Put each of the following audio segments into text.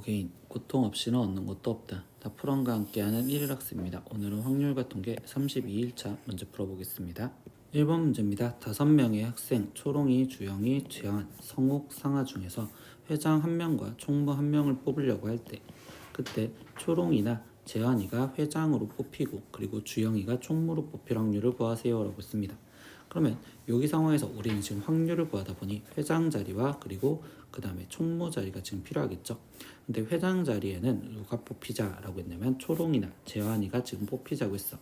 어게인 고통 없이는 얻는 것도 없다. 다프런과 함께하는 1일 학습입니다. 오늘은 확률과 통계 32일차 문제 풀어보겠습니다. 1번 문제입니다. 5명의 학생 초롱이, 주영이, 재환, 성욱, 상하 중에서 회장 1명과 총무 1명을 뽑으려고 할 때 그때 초롱이나 재환이가 회장으로 뽑히고 그리고 주영이가 총무로 뽑힐 확률을 구하세요 라고 했습니다. 그러면 여기 상황에서 우리는 지금 확률을 구하다 보니 회장 자리와 그리고 그 다음에 총무 자리가 지금 필요하겠죠. 근데 회장 자리에는 누가 뽑히자라고 했냐면 초롱이나 재환이가 지금 뽑히자고 했어.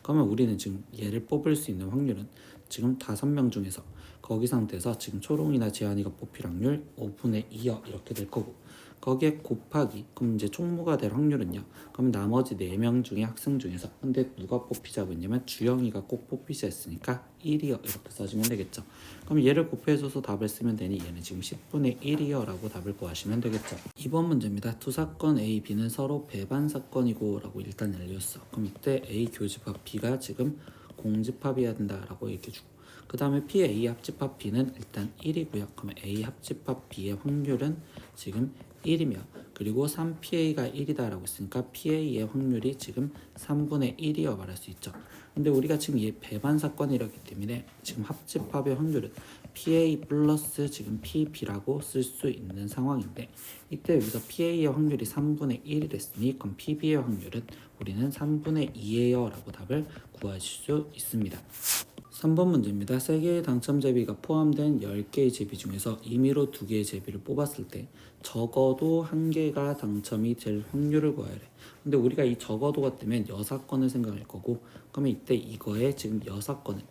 그러면 우리는 지금 얘를 뽑을 수 있는 확률은 지금 다섯 명 중에서 거기 상태에서 지금 초롱이나 재환이가 뽑힐 확률 5분의 2여 이렇게 될 거고 거기에 곱하기 그럼 이제 총무가 될 확률은요? 그럼 나머지 4명 중에 학생 중에서 근데 누가 뽑히자고 했냐면 주영이가 꼭 뽑히자 했으니까 1이요. 이렇게 써주면 되겠죠. 그럼 얘를 곱해줘서 답을 쓰면 되니 얘는 지금 10분의 1이요 라고 답을 구하시면 되겠죠. 2번 문제입니다. 두 사건 A, B는 서로 배반 사건이고 라고 일단 알렸어. 그럼 이때 A 교집합 B가 지금 공집합이어야 된다 라고 얘기해주고 그 다음에 P, A 합집합 B는 일단 1이고요. 그러면 A 합집합 B의 확률은 지금 1이며 그리고 3PA가 1이다라고 했으니까 PA의 확률이 지금 3분의 1이어 말할 수 있죠. 근데 우리가 지금 얘 배반 사건이라기 때문에 지금 합집합의 확률은 PA 플러스 지금 PB라고 쓸 수 있는 상황인데 이때 여기서 PA의 확률이 3분의 1이 됐으니 그럼 PB의 확률은 우리는 3분의 2예요 라고 답을 구하실 수 있습니다. 3번 문제입니다. 3개의 당첨 제비가 포함된 10개의 제비 중에서 임의로 2개의 제비를 뽑았을 때 적어도 1개가 당첨이 될 확률을 구하래. 근데 우리가 이 적어도가 뜨면 6건을 생각할 거고 그러면 이때 이거에 지금 6건은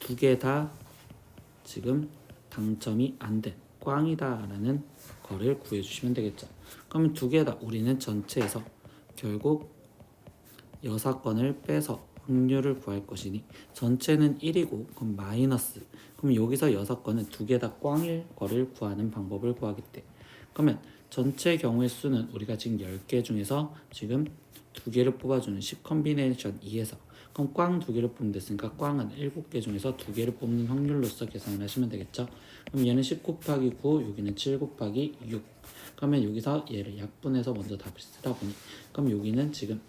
2개 다 지금 당첨이 안 된 꽝이다 라는 거를 구해주시면 되겠죠. 그러면 두 개 다 우리는 전체에서 결국 여섯 건을 빼서 확률을 구할 것이니 전체는 1이고 그럼 마이너스. 그럼 여기서 여섯 건은 두 개 다 꽝일 거를 구하는 방법을 구하겠대 그러면 전체 경우의 수는 우리가 지금 10개 중에서 지금 두 개를 뽑아주는 10 컨비네이션 2에서 그럼 꽝 두 개를 뽑으면 됐으니까 꽝은 7개 중에서 두 개를 뽑는 확률로서 계산을 하시면 되겠죠. 그럼 얘는 10 곱하기 9 여기는 7 곱하기 6 그러면 여기서 얘를 약분해서 먼저 답을 쓰다 보니 그럼 여기는 지금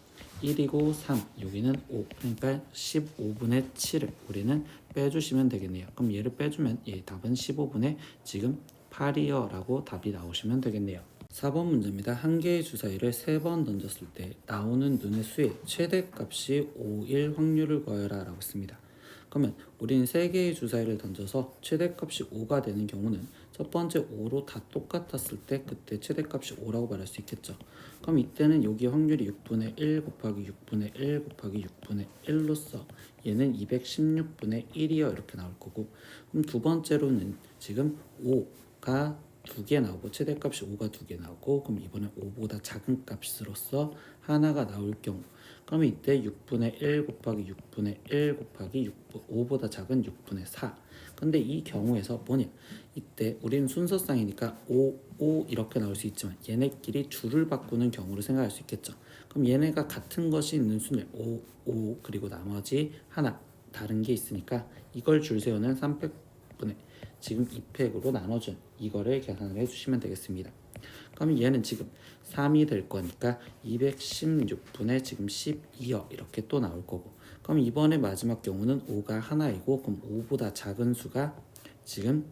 1이고 3 여기는 5 그러니까 15분의 7을 우리는 빼주시면 되겠네요. 그럼 얘를 빼주면 얘 답은 15분의 지금 8이요 라고 답이 나오시면 되겠네요. 4번 문제입니다. 한 개의 주사위를 3번 던졌을 때 나오는 눈의 수의 최대값이 5일 확률을 구하여라 라고 했습니다. 그러면 우리는 3개의 주사위를 던져서 최대값이 5가 되는 경우는 첫 번째 5로 다 똑같았을 때 그때 최대값이 5라고 말할 수 있겠죠. 그럼 이때는 여기 확률이 6분의 1 곱하기 6분의 1 곱하기 6분의 1로서 얘는 216분의 1이요. 이렇게 나올 거고. 그럼 두 번째로는 지금 5가 두 개 나오고 최대값이 5가 두 개 나오고 그럼 이번에 5보다 작은 값으로서 하나가 나올 경우 그러면 이때 6분의 1 곱하기 6분의 1 곱하기 6, 5보다 작은 6분의 4 근데 이 경우에서 뭐냐? 이때 우리는 순서상이니까 5, 5 이렇게 나올 수 있지만 얘네끼리 줄을 바꾸는 경우를 생각할 수 있겠죠. 그럼 얘네가 같은 것이 있는 순을 5, 5 그리고 나머지 하나 다른 게 있으니까 이걸 줄 세우는 300분의 지금 2팩으로 나눠준 이거를 계산을 해주시면 되겠습니다 그럼 얘는 지금 3이 될 거니까 216분의 지금 12여 이렇게 또 나올 거고 그럼 이번에 마지막 경우는 5가 하나이고 그럼 5보다 작은 수가 지금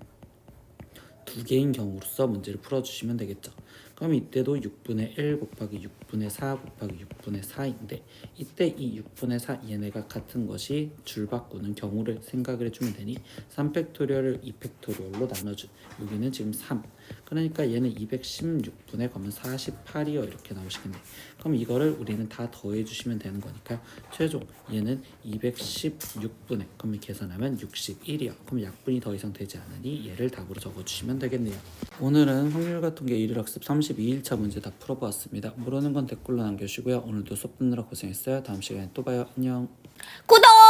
두 개인 경우로서 문제를 풀어주시면 되겠죠. 그럼 이때도 6분의 1 곱하기 6분의 4 곱하기 6분의 4인데 이때 이 6분의 4 얘네가 같은 것이 줄 바꾸는 경우를 생각을 해주면 되니 3팩토리얼을 2팩토리얼로 나눠준 여기는 지금 3 그러니까 얘는 216분의 그러면 48이요. 이렇게 나오시겠네. 그럼 이거를 우리는 다 더해 주시면 되는 거니까 최종 얘는 216분의 그러면 계산하면 61이요. 그럼 약분이 더 이상 되지 않으니 얘를 답으로 적어 주시면 되겠네요. 오늘은 확률과 통계 1일 학습 32일차 문제 다 풀어보았습니다. 모르는 건 댓글로 남겨주시고요. 오늘도 수업 듣느라 고생했어요. 다음 시간에 또 봐요. 안녕. 구독!